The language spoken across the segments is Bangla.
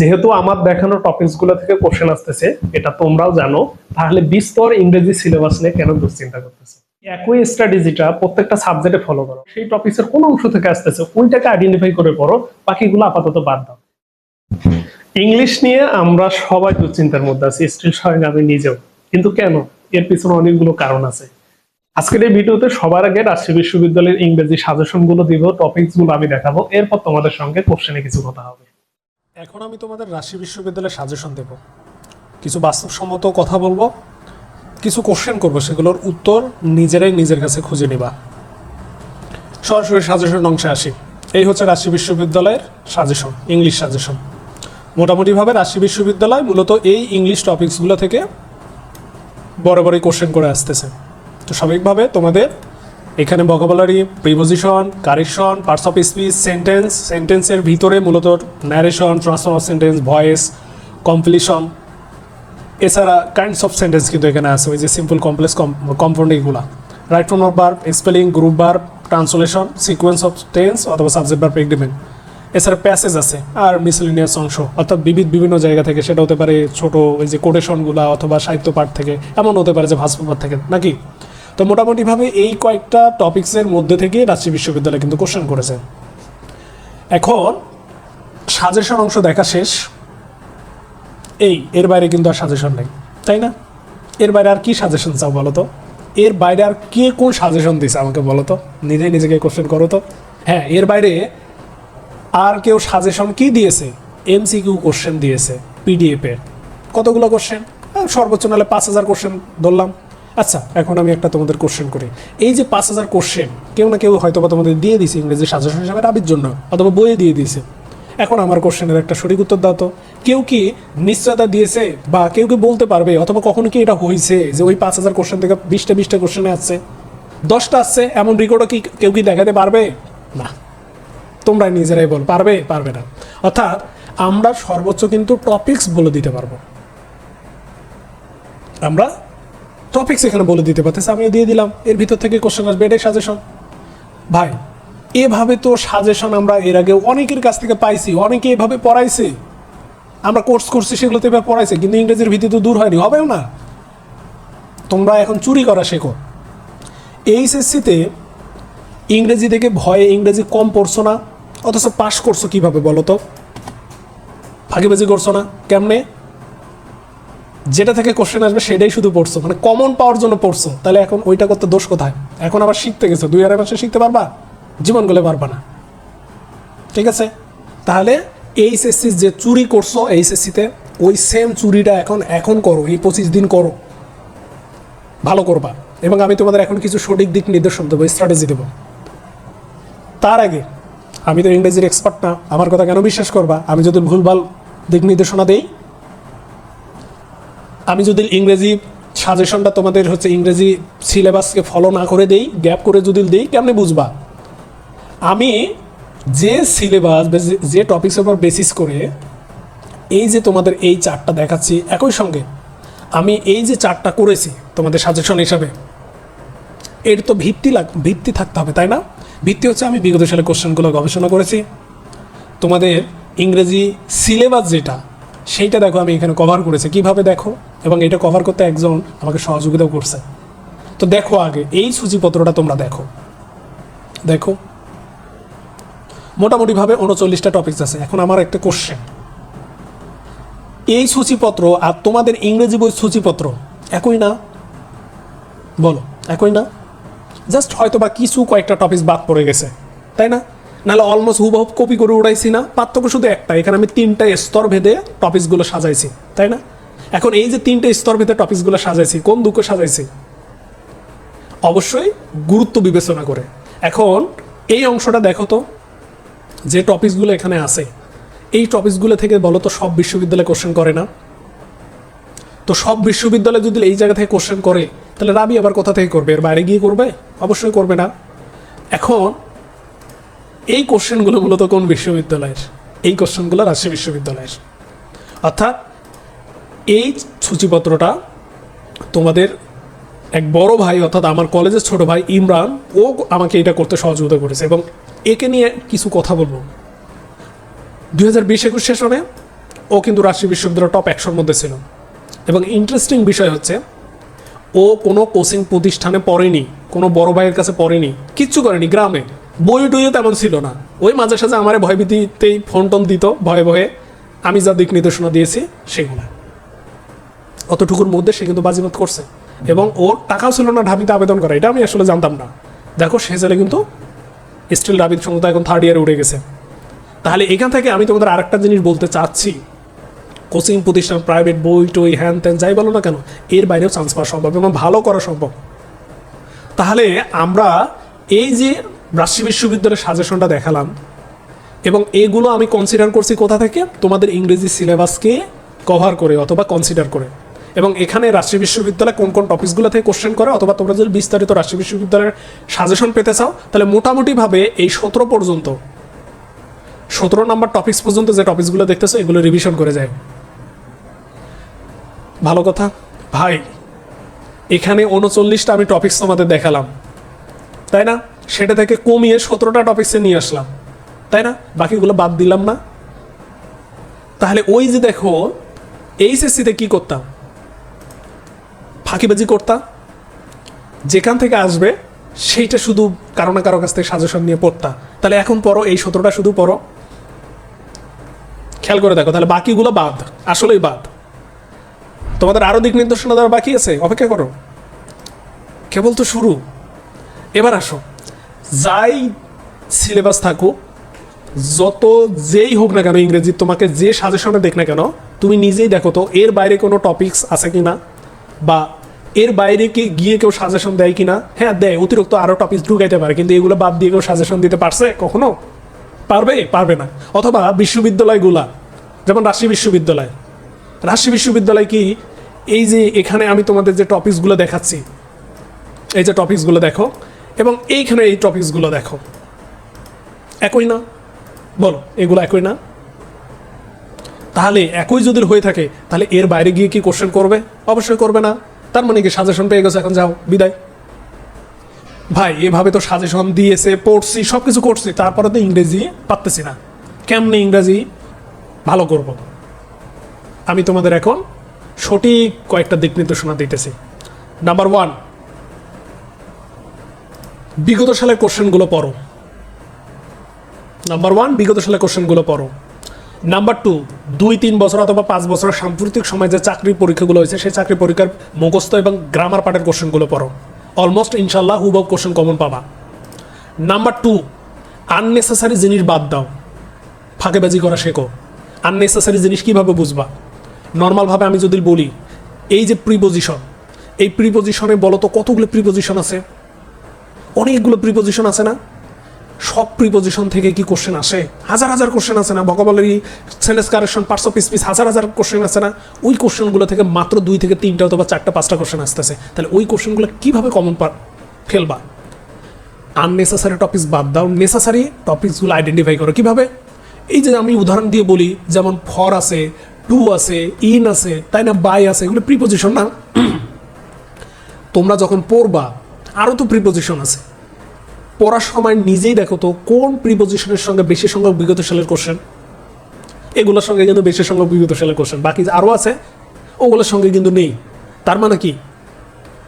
যেহেতু আমার দেখানো টপিকসগুলো থেকে কোশ্চেন আসতেছে, এটা তোমরাও জানো, তাহলে বিস্তর ইংরেজি সিলেবাস নিয়ে কেন দুশ্চিন্তা করতেছে? একই স্ট্র্যাটেজিটা প্রত্যেকটা সাবজেক্টে ফলো করো। সেই টপিক্সের কোন অংশ থেকে আসতেছে, ওইটাকে আইডেন্টিফাই করে পড়ো, বাকিগুলো আপাতত বাদ দাও। ইংলিশ নিয়ে আমরা সবাই দুশ্চিন্তার মধ্যে আছি স্টিল স্বয়ং আমি নিজেও। কিন্তু কেন? এর পিছনে অনেকগুলো কারণ আছে। আজকের এই ভিডিওতে সবার আগে রাজশাহী বিশ্ববিদ্যালয়ের ইংরেজি সাজেশনগুলো দিব টপিকসগুলো আমি দেখাবো, এরপর তোমাদের সঙ্গে কোশ্চেনে কিছু কথা হবে। এখন আমি তোমাদের রাজশাহী বিশ্ববিদ্যালয়ের সাজেশন দেব। কিছু বাস্তবসম্মত কথা বলব, কিছু কোশ্চেন করব, সেগুলোর উত্তর নিজেরাই নিজের কাছে খুঁজে নিবা। সরাসরি সাজেশন অংশে আসি। এই হচ্ছে রাজশাহী বিশ্ববিদ্যালয়ের সাজেশন ইংলিশ সাজেশন মোটামুটিভাবে রাজশাহী বিশ্ববিদ্যালয় মূলত এই ইংলিশ টপিকসগুলো থেকে বড় বড়ই কোশ্চেন করে আসতেছে। তো স্বাভাবিকভাবে তোমাদের এখানে vocabulary preposition correction parts of speech sentence সেন্টেন্সের ভিতরে মূলত narration transfer of sentence voice completion এছাড়া কাইন্ডস অফ সেন্টেন্স কিন্তু এখানে আছে, ওই যে সিম্পল কমপ্লেক্স কম্পাউন্ড এইগুলা right form of verb spelling group verb translation sequence of tense অথবা সাবজেক্ট বার্ব এগ্রিমেন্ট এছাড়া প্যাসেজ আছে, আর মিসলিনিয়াস অংশ, অর্থাৎ বিবিধ বিভিন্ন জায়গা থেকে, সেটা হতে পারে ছোট, ওই যে কোটেশনগুলা অথবা সাহিত্য পাঠ থেকে, এমন হতে পারে যে ভাস্কর থেকে, নাকি? তো মোটামুটিভাবে এই কয়েকটা টপিক্সের মধ্যে থেকে রাজশাহী বিশ্ববিদ্যালয় কিন্তু কোশ্চেন করেছে। এখন সাজেশন অংশ দেখা শেষ। এই, এর বাইরে কিন্তু আর সাজেশন নেই, তাই না? এর বাইরে আর কি সাজেশন চাও বলো তো? এর বাইরে আর কে কোন সাজেশন দিছে আমাকে বলো তো? নিজেই নিজেকে কোশ্চেন করো তো। হ্যাঁ এর বাইরে আর কেউ সাজেশন কি দিয়েছে? এমসিকিউ কোশ্চেন দিয়েছে পিডিএফ এর। কতগুলো কোশ্চেন সর্বোচ্চ নাহলে পাঁচ হাজার কোশ্চেন ধরলাম। আচ্ছা এখন আমি একটা তোমাদের কোশ্চেন করি। এই যে পাঁচ হাজার কোশ্চেন কেউ না কেউ হয়তো বা তোমাদের দিয়ে দিয়েছে ইংরেজি সাজেশন হিসাবে রাবির জন্য, অথবা বইয়ে দিয়ে দিয়েছে। এখন আমার কোশ্চেনের একটা সঠিক উত্তর দাও তো। কেউ কি নিশ্চয়তা দিয়েছে বা কেউ কি বলতে পারবে, অথবা কখনো কি এটা হয়েছে যে ওই পাঁচ হাজার কোশ্চেন থেকে বিশটা বিশটা কোশ্চেনে আসছে? দশটা আসছে, এমন রেকর্ডও কি কেউ কি দেখাতে পারবে? না। তোমরা নিজেরাই বল, পারবে পারবে না। অর্থাৎ, আমরা সর্বোচ্চ কিন্তু টপিকস বলে দিতে পারব। আমরা টপিকস এখানে বলে দিতে পারতেছি, আমিও দিয়ে দিলাম। এর ভিতর থেকে কোশ্চেন আসবে, এটাই সাজেশন ভাই, এভাবে তো সাজেশন আমরা এর আগে অনেকের কাছ থেকে পাইছি, অনেকে এভাবে পড়াইছে। আমরা কোর্স করছি সেগুলো তো এভাবে পড়াইছে, কিন্তু ইংরেজির ভিত্তি তো দূর হয়নি, হবেও না। তোমরা এখন চুরি করা শেখো। এইচএসসিতে ইংরেজি থেকে ভয়ে ইংরেজি কম পড়ছো না, অথচ পাশ করছ কীভাবে বলো তো? ফাঁকিবাজি করছ না, কেমনে? যেটা থেকে কোশ্চেন আসবে সেটাই শুধু পড়ছো। মানে কমন পাওয়ার জন্য পড়ছো। তাহলে এখন ওইটা করতে দোষ কোথায়? এখন আবার শিখতে গেছো। দুই আড়াই মাসে শিখতে পারবা? জীবন গলে পারবা না। ঠিক আছে? তাহলে এইচএসসি যে চুরি করছ এইচএসসিতে ওই সেম চুরিটা এখন এখন করো। এই পঁচিশ দিন করো। ভালো করবা। এবং আমি তোমাদের এখন কিছু সঠিক দিক নির্দেশন দেবো স্ট্র্যাটেজি দেবো। তার আগে, আমি তো ইংরেজির এক্সপার্ট না। আমার কথা কেন বিশ্বাস করবা? আমি যদি ভুলভাল দিক নির্দেশনা দেই আমি যদি ইংরেজি সাজেশনটা তোমাদের হচ্ছে ইংরেজি সিলেবাসকে ফলো না করে দেই গ্যাপ করে যদি দিই, কেমনে বুঝবা? আমি যে সিলেবাস যে টপিক্সের উপর বেসিস করে এই যে তোমাদের এই চারটা দেখাচ্ছি একই সঙ্গে, আমি এই যে চারটা করেছি তোমাদের সাজেশন হিসাবে, এর তো ভিত্তি লাগ, ভিত্তি থাকতে হবে, তাই না? ভিত্তি হচ্ছে আমি বিগত সালে কোশ্চেনগুলো গবেষণা করেছি। তোমাদের ইংরেজি সিলেবাস যেটা সেইটা দেখো আমি এখানে কভার করেছি। কীভাবে দেখো? এবং এটা কভার করতে একজন আমাকে সহযোগিতাও করছে। তো দেখো আগে, এই সূচিপত্রটা তোমরা দেখো। দেখো। মোটামুটিভাবে উনচল্লিশটা টপিকস আছে। এখন আমার একটা কোশ্চেন এই সূচিপত্র আর তোমাদের ইংরেজি বই সূচিপত্র, একই না? বলো, একই না? জাস্ট হয়তো বা কিছু কয়েকটা টপিক বাদ পড়ে গেছে। তাই না? নাহলে অলমোস্ট হুবহুব কপি করে উড়াইছি না। পার্থক্য শুধু একটা, এখানে আমি তিনটা স্তর ভেদে টপিকসগুলো সাজাইছি, তাই না? এখন এই যে তিনটে স্তর ভেদে টপিকসগুলো সাজাইছি, কোন দুঃখ সাজাইছি? অবশ্যই গুরুত্ব বিবেচনা করে। এখন এই অংশটা দেখো তো, যে টপিকসগুলো এখানে আছে, এই টপিকসগুলো থেকে বলো তো সব বিশ্ববিদ্যালয়ে কোশ্চেন করে না? তো সব বিশ্ববিদ্যালয় যদি এই জায়গা থেকে কোশ্চেন করে, তাহলে রাবি আবার কোথা থেকে করবে? এর বাইরে গিয়ে করবে? অবশ্যই করবে না। এখন এই কোশ্চেনগুলো মূলত কোন বিশ্ববিদ্যালয়ের? এই কোশ্চেনগুলো রাজশাহী বিশ্ববিদ্যালয়ের। অর্থাৎ এই সূচিপত্রটা তোমাদের এক বড় ভাই, অর্থাৎ আমার কলেজের ছোট ভাই ইমরান, ও আমাকে এটা করতে সহযোগিতা করেছে এবং একে নিয়ে কিছু কথা বলব। দুই হাজার বিশ একুশ সেশনে ও কিন্তু রাজশাহী বিশ্ববিদ্যালয়ের টপ একশোর মধ্যে ছিল। এবং ইন্টারেস্টিং বিষয় হচ্ছে, ও কোনো কোচিং প্রতিষ্ঠানে পড়েনি, কোনো বড় ভাইয়ের কাছে পড়েনি, কিচ্ছু করেনি, গ্রামে। বই টইও তেমন ছিল না। ওই মাঝে সাঝে আমার ভয়ভীতিতেই ফোন টোন দিত, ভয়ে ভয়ে। আমি যা দিক নির্দেশনা দিয়েছি, সেগুলো। অতটুকুর মধ্যে সে কিন্তু বাজিমাত করছে। এবং ওর টাকাও ছিল না ঢাবিতে আবেদন করা, এটা আমি আসলে জানতাম না। দেখো, সে ছেলে কিন্তু স্টিল রাবিদ সমুদ্র এখন থার্ড ইয়ারে উঠে গেছে। তাহলে এখান থেকে আমি তোমাদের আরেকটা জিনিস বলতে চাচ্ছি। কোচিং প্রতিষ্ঠান প্রাইভেট বই টই, হ্যান ত্যান, যাই বলো না কেন, এর বাইরেও চান্স পাওয়া সম্ভব এবং ভালো করা সম্ভব। তাহলে আমরা এই যে রাজশাহী বিশ্ববিদ্যালয়ের সাজেশনটা দেখালাম। এবং এগুলো আমি কনসিডার করছি কোথা থেকে? তোমাদের ইংরেজি সিলেবাসকে কভার করে অথবা কনসিডার করে। এবং এখানে রাজশাহী বিশ্ববিদ্যালয় কোন কোন টপিকসগুলো থেকে কোশ্চেন করে অথবা তোমরা যদি বিস্তারিত রাজশাহী বিশ্ববিদ্যালয়ের সাজেশন পেতে চাও, তাহলে মোটামুটিভাবে এই সতেরো পর্যন্ত, সতেরো নাম্বার টপিকস পর্যন্ত যে টপিকসগুলো দেখতেছো, এগুলো রিভিশন করে যায়। ভালো কথা? ভাই, এখানে উনচল্লিশটা আমি টপিকস তোমাদের দেখালাম। তাই না? সেটা থেকে কমিয়ে সতেরোটা টপিক্সে নিয়ে আসলাম। তাই না? বাকিগুলো বাদ দিলাম না। তাহলে ওই যে দেখো এইচএসসিতে কি করতাম? ফাঁকিবাজি করতাম। যেখান থেকে আসবে, সেইটা শুধু কারও না কারও কাছ থেকে সাজেশন নিয়ে পড়তা। তাহলে এখন পড়ো, এই সতেরোটা শুধু পড়ো। খেয়াল করে দেখো, তাহলে বাকিগুলো বাদ, আসলেই বাদ। তোমাদের আরও দিক নির্দেশনা দেওয়ার বাকি আছে? অপেক্ষা করো। কেবল তো শুরু। এবার আসো। যাই সিলেবাস থাকুক, যত যেই হোক না কেন ইংরেজি, তোমাকে যে সাজেশনে দেখ না কেন, তুমি নিজেই দেখো তো এর বাইরে কোনো টপিকস আছে কি না বা এর বাইরে কি গিয়ে কেউ সাজেশন দেয় কি না হ্যাঁ দেয়, অতিরিক্ত আরও টপিকস ঢুকাইতে পারে, কিন্তু এগুলো বাদ দিয়ে কেউ সাজেশন দিতে পারছে কখনো? পারবে? পারবে না। অথবা বিশ্ববিদ্যালয়গুলা, যেমন রাজশাহী বিশ্ববিদ্যালয়। রাজশাহী বিশ্ববিদ্যালয় কি, এই যে এখানে আমি তোমাদের যে টপিকসগুলো দেখাচ্ছি, এই যে টপিকসগুলো দেখো এবং এইখানে এই টপিকসগুলো দেখো। একই না? বলো, এগুলো একই না? তাহলে একই যদি হয়ে থাকে, তাহলে এর বাইরে গিয়ে কি কোশ্চেন করবে? অবশ্যই করবে না। তার মানে কি সাজেশন পেয়ে গেছে এখন? যাও, বিদায়। ভাই, এভাবে তো সাজেশন দিয়েছে, পড়ছি সব কিছু করছি, তারপরে তো ইংরেজি পারতেছি না। কেমনে ইংরেজি? ভালো করব। আমি তোমাদের এখন সঠিক কয়েকটা দিক নির্দেশনা দিতেছি। নাম্বার ওয়ান বিগত সালের কোশ্চেনগুলো পড়ো। নাম্বার ওয়ান বিগত সালের কোশ্চেনগুলো পড়ো। নাম্বার টু দুই, তিন বছর অথবা পাঁচ বছরের সাম্প্রতিক সময় যে চাকরির পরীক্ষাগুলো হয়েছে, সেই চাকরি পরীক্ষার মুখস্থ এবং গ্রামার পার্টের কোশ্চেনগুলো পড়ো। অলমোস্ট ইনশাল্লাহ হুবব কোশ্চেন কমন পাবা। নাম্বার টু আননেসেসারি জিনিস বাদ দাও। ফাঁকেবাজি করা শেখো। আননেসেসারি জিনিস কীভাবে বুঝবা? নর্মালভাবে আমি যদি বলি, এই যে প্রিপোজিশন এই প্রিপোজিশনে বলো তো কতগুলো প্রিপোজিশন আছে? অনেকগুলো প্রিপোজিশন আছে না? সব প্রিপোজিশন থেকে কি কোশ্চেন আসে? হাজার হাজার কোশ্চেন আছে না? Vocabulary sentence correction parts of speech হাজার হাজার কোশ্চেন আছে না? ওই কোশ্চেনগুলো থেকে মাত্র দুই থেকে তিনটা অথবা চারটা, পাঁচটা কোশ্চেন আসতেছে। তাহলে ওই কোশ্চেনগুলো কীভাবে কমন পার ফেলবা? আননেসেসারি টপিকস বাদ দাও। নেসেসারি টপিকসগুলো আইডেন্টিফাই করো। কীভাবে? এই যে আমি উদাহরণ দিয়ে বলি, যেমন ফর আছে টু আছে ইন আছে, তাই না? বাই আছে, এগুলো প্রিপোজিশন না? তোমরা যখন পড়বা আরও তো প্রিপোজিশন আছে। পড়ার সময় নিজেই দেখো তো, কোন প্রিপোজিশনের সঙ্গে বেশি সংখ্যক বিগত সালের কোশ্চেন এগুলোর সঙ্গে কিন্তু বেশি সংখ্যক বিগত সালের কোশ্চেন বাকি আরও আছে, ওগুলোর সঙ্গে কিন্তু নেই। তার মানে কি?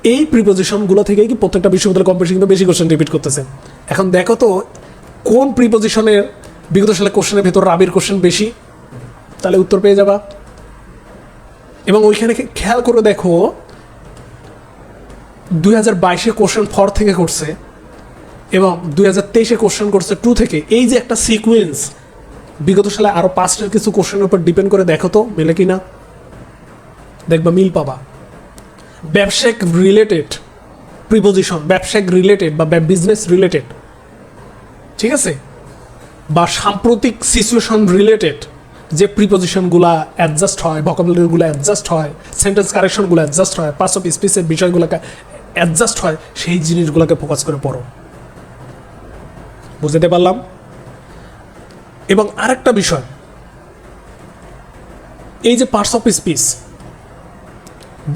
এই প্রিপোজিশনগুলো থেকে কি প্রত্যেকটা বিশ্ববিদ্যালয় কম্পিটিশন কিন্তু বেশি কোশ্চেন রিপিট করতেছে। এখন দেখো তো, কোন প্রিপোজিশনের বিগত সালের কোশ্চেনের ভেতর রাবির কোশ্চেন বেশি? তাহলে উত্তর পেয়ে যাবা। এবং ওইখানে খেয়াল করে দেখো, দুই হাজার বাইশে কোশ্চেন ফর থেকে করছে। এবং দুই হাজার তেইশে কোশ্চেন করছে টু থেকে। এই যে একটা সিকুয়েন্স বিগত সালে আরও পাঁচটার কিছু কোশ্চেনের উপর ডিপেন্ড করে দেখো তো, মেলে কি না দেখবা মিল পাবা। ব্যবসায়িক রিলেটেড প্রিপোজিশন ব্যবসায়িক রিলেটেড বা বিজনেস রিলেটেড ঠিক আছে? বা সাম্প্রতিক সিচুয়েশন রিলেটেড যে প্রিপোজিশনগুলো অ্যাডজাস্ট হয় ভকাবুলারিগুলো অ্যাডজাস্ট হয় সেন্টেন্স কারেকশনগুলো অ্যাডজাস্ট হয় পার্টস অফ স্পিচের বিষয়গুলোকে অ্যাডজাস্ট হয়, সেই জিনিসগুলোকে ফোকাস করে পড়ো। বুঝতে পারলাম? এবং আরেকটা বিষয়, এই যে পার্টস অফ স্পিচ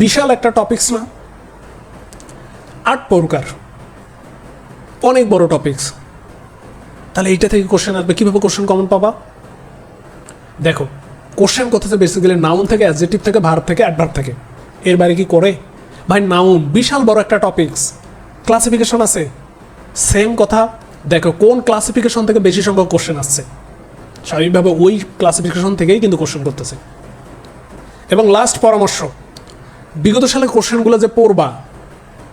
বিশাল একটা টপিকস না? আট প্রকার, অনেক বড় টপিকস তাহলে এইটা থেকে কোশ্চেন আসবে, কীভাবে কোশ্চেন কমন পাবা? দেখো কোশ্চেন করতেছে বেসিক্যালি নাউন থেকে অ্যাডজেক্টিভ থেকে ভার্ব থেকে অ্যাডভার্ব থেকে, এর বাইরে কি করে? ভাই নাউন বিশাল বড় একটা টপিকস ক্লাসিফিকেশন আছে। সেম কথা দেখো, কোন ক্লাসিফিকেশন থেকে বেশি সংখ্যক কোশ্চেন আসছে? স্বাভাবিকভাবে ওই ক্লাসিফিকেশন থেকেই কিন্তু কোশ্চেন করতেছে। এবং লাস্ট পরামর্শ, বিগত সালে কোশ্চেনগুলো যে পড়বা,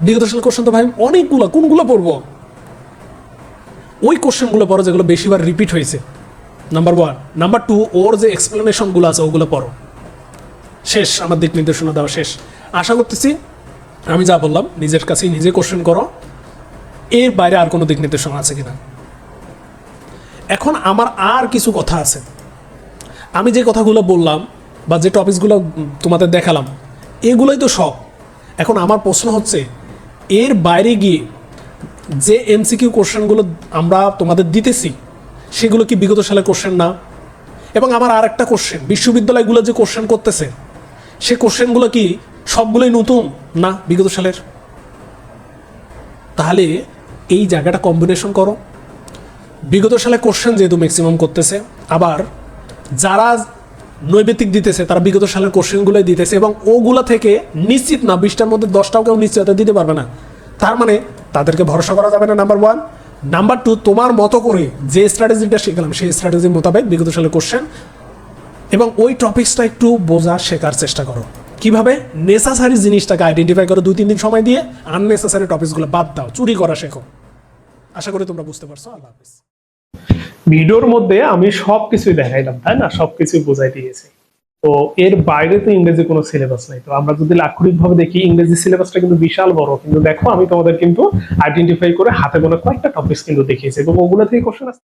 বিগত সালের কোশ্চেন তো ভাই অনেকগুলো, কোনগুলো পড়ব? ওই কোশ্চেনগুলো পড়ো যেগুলো বেশিবার রিপিট হয়েছে। নাম্বার ওয়ান নাম্বার টু ওর যে এক্সপ্লেনেশনগুলো আছে, ওগুলো পড়ো। শেষ, আমার দিক নির্দেশনা দেওয়া শেষ। আশা করতেছি, আমি যা বললাম, নিজের কাছেই নিজে কোশ্চেন করো। এর বাইরে আর কোনো দিক নির্দেশনা আছে কিনা? এখন আমার আর কিছু কথা আছে। আমি যে কথাগুলো বললাম বা যে টপিকসগুলো তোমাদের দেখালাম, এগুলোই তো সব। এখন আমার প্রশ্ন হচ্ছে, এর বাইরে গিয়ে যে এমসিকিউ কোশ্চেনগুলো আমরা তোমাদের দিতেছি, সেগুলো কি বিগত সালের কোশ্চেন না? এবং আমার আর একটা কোশ্চেন, বিশ্ববিদ্যালয়গুলো যে কোশ্চেন করতেছে, সে কোশ্চেনগুলো কি সবগুলোই নতুন না বিগত সালের? তাহলে এই জায়গাটা কম্বিনেশন করো। বিগত সালে কোশ্চেন যেহেতু ম্যাক্সিমাম করতেছে, আবার যারা নৈবেতিক দিতেছে, তারা বিগত সালের কোশ্চেনগুলোই দিতেছে এবং ওগুলো থেকে নিশ্চিত না, বিশটার মধ্যে দশটাও কেউ নিশ্চয়তা দিতে পারবে না। তার মানে তাদেরকে ভরসা করা যাবে না নাম্বার ওয়ান নাম্বার টু তোমার মতো করে যে স্ট্র্যাটেজিটা শিখলাম, সেই স্ট্র্যাটেজি মোতাবেক বিগত সালের কোশ্চেন এবং ওই টপিক্সটা একটু বোঝা শেখার চেষ্টা করো। কীভাবে? নেসাসারি জিনিসটাকে আইডেন্টিফাই করো, দুই, তিন দিন সময় দিয়ে আননেসাসারি টপিকসগুলো বাদ দাও, চুরি করা শেখো। আশা করি তোমরা বুঝতে পারছ, আল্লাহ হাফিজ। ভিডিওর মধ্যে আমি সবকিছুই দেখাইলাম, তাই না? সবকিছুই বোঝাই দিয়েছি। তো এর বাইরে তো ইংরেজি কোনো সিলেবাস নাই। তো আমরা যদি ভাবে দেখি, ইংরেজি সিলেবাসটা কিন্তু বিশাল বড়। কিন্তু দেখো, আমি তোমাদের কিন্তু আইডেন্টিফাই করে হাতে গোনা কয়েকটা টপিকস কিন্তু দেখিয়েছি এবং ওগুলো থেকে কোশ্চেন আসছে।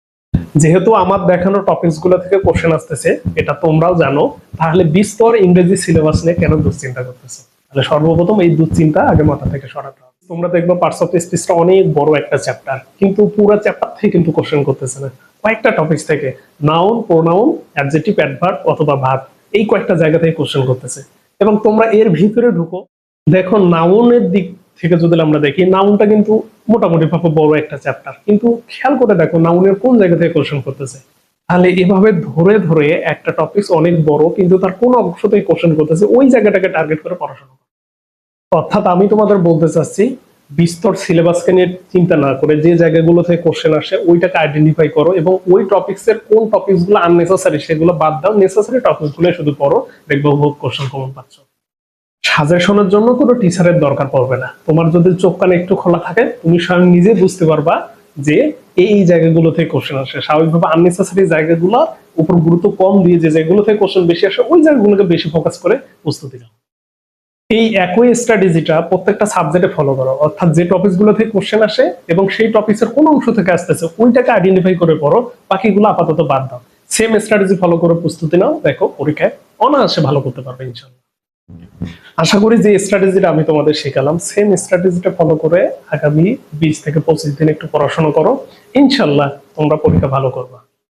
যেহেতু আমার দেখানো টপিকসগুলো থেকে কোশ্চেন আসতেছে, এটা তোমরাও জানো, তাহলে বিস্তর ইংরেজি সিলেবাস নিয়ে কেন দুশ্চিন্তা করতেছে? তাহলে সর্বপ্রথম এই দুশ্চিন্তা আগে মাথা থেকে সরাতে তোমরা দেখবে পার্টস অফ স্পিচটা অনেক বড় একটা চ্যাপ্টার কিন্তু পুরো চ্যাপ্টার থেকে কিন্তু কোশ্চেন করতেছে না। কয়েকটা টপিকস থেকে নাউন প্রোনাউন অ্যাডজেক্টিভ অ্যাডভার্ব অথবা ভার্ব এই কয়েকটা জায়গা থেকে কোশ্চেন করতেছে। এবং তোমরা এর ভিতরে ঢুকো, দেখো নাউনের দিক থেকে যদি আমরা দেখি নাউনটা কিন্তু মোটামুটি ভাবে বড় একটা চ্যাপ্টার কিন্তু খেয়াল করে দেখো নাউনের কোন জায়গা থেকে কোশ্চেন করতেছে। তাহলে এভাবে ধরে ধরে একটা টপিক অনেক বড়, কিন্তু তার কোন অংশতেই কোশ্চেন করতেছে, ওই জায়গাটাকে টার্গেট করে পড়াশোনা। অর্থাৎ আমি তোমাদের বলতে চাচ্ছি, বিস্তর সিলেবাসকে নিয়ে চিন্তা না করে যে জায়গাগুলো থেকে কোশ্চেন আসে ওইটাকে আইডেন্টিফাই করো এবং ওই টপিকস এর কোন টপিকসগুলো আননেসেসারি সেগুলো বাদ দাও। নেসেসারি টপিকসগুলো শুধু পড়ো, দেখবে বহু কোশ্চেন কমন পাচ্ছ। সাজেশনের জন্য কোনো টিচারের দরকার পড়বে না। তোমার যদি চোখ কানে একটু খোলা থাকে, তুমি স্বয়ং নিজে বুঝতে পারবা যে এই এই জায়গাগুলো থেকে কোশ্চেন আসে। স্বাভাবিকভাবে আননেসেসারি জায়গাগুলো উপর গুরুত্ব কম দিয়ে যে জায়গাগুলো থেকে কোশ্চেন বেশি আসে, ওই জায়গাগুলোকে বেশি ফোকাস করে প্রস্তুতি নাও। এই একই স্ট্র্যাটেজিটা প্রত্যেকটা সাবজেক্টে ফলো করো। অর্থাৎ যে টপিকসগুলো থেকে কোশ্চেন আসে এবং সেই টপিকসের কোন অংশ থেকে আসতেছে, ওইটাকে আইডেন্টিফাই করে পড়ো, বাকিগুলো আপাতত বাদ দাও। সেম স্ট্র্যাটেজি ফলো করে প্রস্তুতি নাও, দেখো পরীক্ষায় অনায়াসে ভালো করতে পারবে ইনশাল্লাহ আশা করি যে স্ট্র্যাটেজিটা আমি তোমাদের শেখালাম। সেম স্ট্র্যাটেজিটা ফলো করে আগামী বিশ থেকে পঁচিশ দিন একটু পড়াশোনা করো। ইনশাল্লাহ তোমরা পরীক্ষা ভালো করবা।